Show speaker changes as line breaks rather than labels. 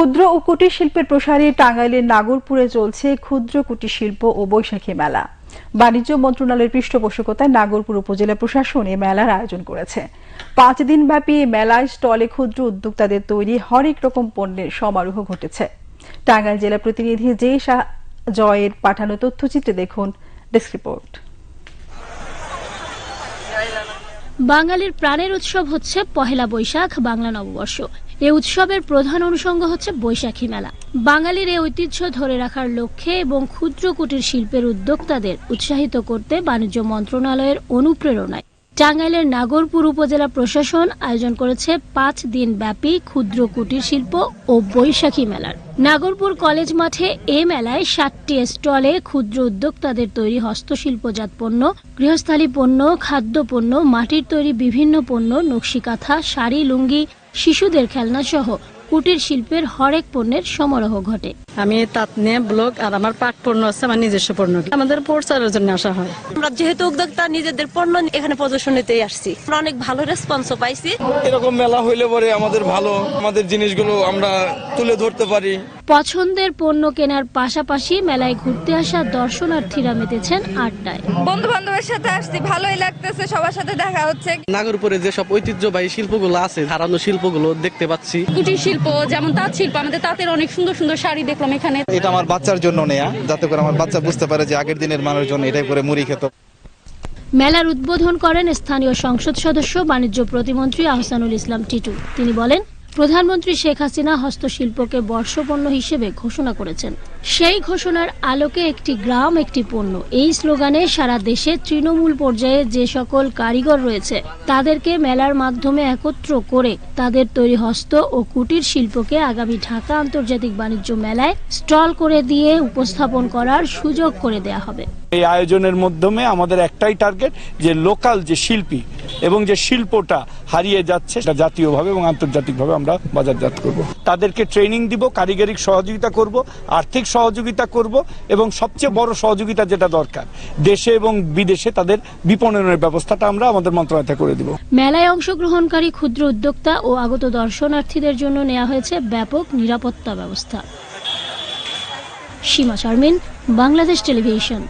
ক্ষুদ্র ও কুটির শিল্পের প্রসারে টাঙ্গাইলের নাগরপুরে চলছে ক্ষুদ্র কুটির শিল্প ও বৈশাখী মেলা। বাণিজ্য মন্ত্রণালয়ের পৃষ্ঠপোষকতায় নাগরপুর উপজেলা প্রশাসন এ মেলার আয়োজন করেছে। পাঁচ দিন ব্যাপী এই মেলায় স্টলে ক্ষুদ্র উদ্যোক্তাদের তৈরি হরেক রকম পণ্যের সমারোহ ঘটেছে। টাঙ্গাইল জেলা প্রতিনিধি জে শাহ জয়ের পাঠানো তথ্যচিত্রে দেখুন, ডেস্ক রিপোর্ট।
বাঙালির প্রাণের উৎসব হচ্ছে পহেলা বৈশাখ, বাংলা নববর্ষ। এই উৎসবের প্রধান অনুষঙ্গ হচ্ছে বৈশাখী মেলা। বাঙালির এই ঐতিহ্য ধরে রাখার লক্ষ্যে এবং ক্ষুদ্র কুটির শিল্পের উদ্যোক্তাদের উৎসাহিত করতে বাণিজ্য মন্ত্রণালয়ের অনুপ্রেরণায় টাঙ্গাইলের নাগরপুর উপজেলা প্রশাসন আয়োজন করেছে পাঁচ দিন ব্যাপী ক্ষুদ্র কুটির শিল্প ও বৈশাখী মেলার। নাগরপুর কলেজ মাঠে এ মেলায় সাতটি স্টলে ক্ষুদ্র উদ্যোক্তাদের তৈরি হস্তশিল্পজাত পণ্য গৃহস্থালী পণ্য খাদ্য পণ্য মাটির তৈরি বিভিন্ন পণ্য, নকশিকাঁথা, শাড়ি, লুঙ্গি, শিশুদের খেলনা সহ কুটির শিল্পের হরেক পণ্যের সমারোহ ঘটে।
আমি তাঁত নিয়ে ব্লগ আর আমার পাট পণ্য আছে আমার নিজস্ব পণ্য। আমাদের প্রচারের জন্য আসা হয়।
আমরা যেহেতু উদ্যোক্তা নিজেদের পণ্য এখানে প্রদর্শনীতে আসছি। আমরা অনেক ভালো রেসপন্সও পাইছি।
এরকম মেলা হইলে পরে আমাদের ভালো আমাদের জিনিসগুলো আমরা তুলে ধরতে পারি।
পছন্দের পণ্য কেনার পাশাপাশি মেলায় ঘুরতে আসা দর্শনার্থীরা মেতেছেন আড্ডায়।
বন্ধু বান্ধবের সাথে আসছি ভালোই লাগতেছে সবার সাথে দেখা হচ্ছে।
নাগরপুরে যেসব ঐতিহ্যবাহী শিল্পগুলো আছে হারানো শিল্পগুলো দেখতে পাচ্ছি।
কুটির শিল্প যেমন তাঁত শিল্প আমাদের তাঁতের অনেক সুন্দর সুন্দর শাড়ি দেখলাম এখানে।
এটা আমার বাচ্চার জন্য নেয়া যাতে করে আমার বাচ্চা বুঝতে পারে যে আগের দিনের মানুষজন এটাই করে মুড়ি খেত।
মেলার উদ্বোধন করেন স্থানীয় সংসদ সদস্য বাণিজ্য প্রতিমন্ত্রী আহসানুল ইসলাম টিটু। তিনি বলেন প্রধানমন্ত্রী শেখ হাসিনা হস্তশিল্পকে বর্ষপণ্য হিসেবে ঘোষণা করেছেন। সেই ঘোষণার আলোকে একটি গ্রাম, একটি পণ্য। এই স্লোগানে সারা দেশে তৃণমূল পর্যায়ে যে সকল কারিগর রয়েছে, তাদেরকে মেলার মাধ্যমে একত্র করে তাদের তৈরি হস্ত ও কুটির শিল্পকে আগামী ঢাকা আন্তর্জাতিক বাণিজ্য মেলায় স্টল করে দিয়ে উপস্থাপন করার সুযোগ করে দেয়া হবে।
এই আয়োজনের মাধ্যমে আমাদের একটাই টার্গেট যে লোকাল যে শিল্পী এবং যে শিল্পটা হারিয়ে যাচ্ছে সেটা জাতীয়ভাবে এবং আন্তর্জাতিকভাবে আমরা বাজারজাত করব। তাদেরকে ট্রেনিং দিব, কারিগরিক সহযোগিতা করব, আর্থিক সহযোগিতা করব এবং সবচেয়ে বড় সহযোগিতা যেটা দরকার, দেশে এবং বিদেশে তাদের বিপণনের ব্যবস্থাটা আমরা আমাদের মন্ত্রণালয় করে দিব।
মেলায় অংশগ্রহণকারী ক্ষুদ্র উদ্যোক্তা ও আগত দর্শনার্থীদের জন্য নেওয়া হয়েছে ব্যাপক নিরাপত্তা ব্যবস্থা। সীমা শারমিন, বাংলাদেশ টেলিভিশন।